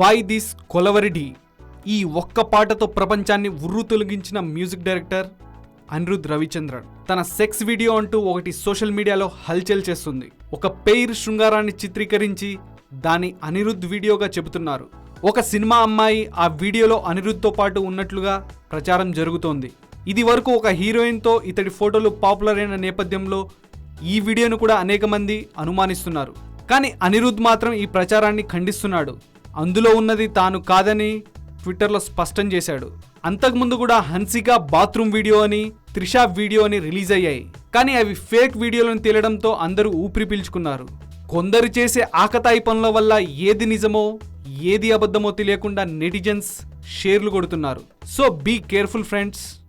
Why this కొలవరిడి ఈ ఒక్క పాటతో ప్రపంచాన్ని ఉర్రు తొలగించిన మ్యూజిక్ డైరెక్టర్ అనిరుద్ రవిచంద్రన్. తన సెక్స్ వీడియో అంటూ ఒకటి సోషల్ మీడియాలో హల్చల్ చేస్తుంది. ఒక పెయిర్ శృంగారాన్ని చిత్రీకరించి దాని అనిరుద్ వీడియోగా చెబుతున్నారు. ఒక సినిమా అమ్మాయి ఆ వీడియోలో అనిరుద్తో పాటు ఉన్నట్లుగా ప్రచారం జరుగుతోంది. ఇది వరకు ఒక హీరోయిన్తో ఇతడి ఫోటోలు పాపులర్ అయిన నేపథ్యంలో ఈ వీడియోను కూడా అనేక మంది అనుమానిస్తున్నారు. కానీ అనిరుద్ మాత్రం ఈ ప్రచారాన్ని ఖండిస్తున్నాడు. అందులో ఉన్నది తాను కాదని ట్విట్టర్లో స్పష్టం చేశాడు. అంతకుముందు కూడా హన్సిక బాత్రూమ్ వీడియో అని త్రిషా వీడియో అని రిలీజ్ అయ్యాయి. కానీ అవి ఫేక్ వీడియోలను తేలడంతో అందరూ ఊపిరి పీల్చుకున్నారు. కొందరు చేసే ఆకతాయి పనుల వల్ల ఏది నిజమో ఏది అబద్ధమో తెలియకుండా నెటిజన్స్ షేర్లు కొడుతున్నారు. So be careful friends.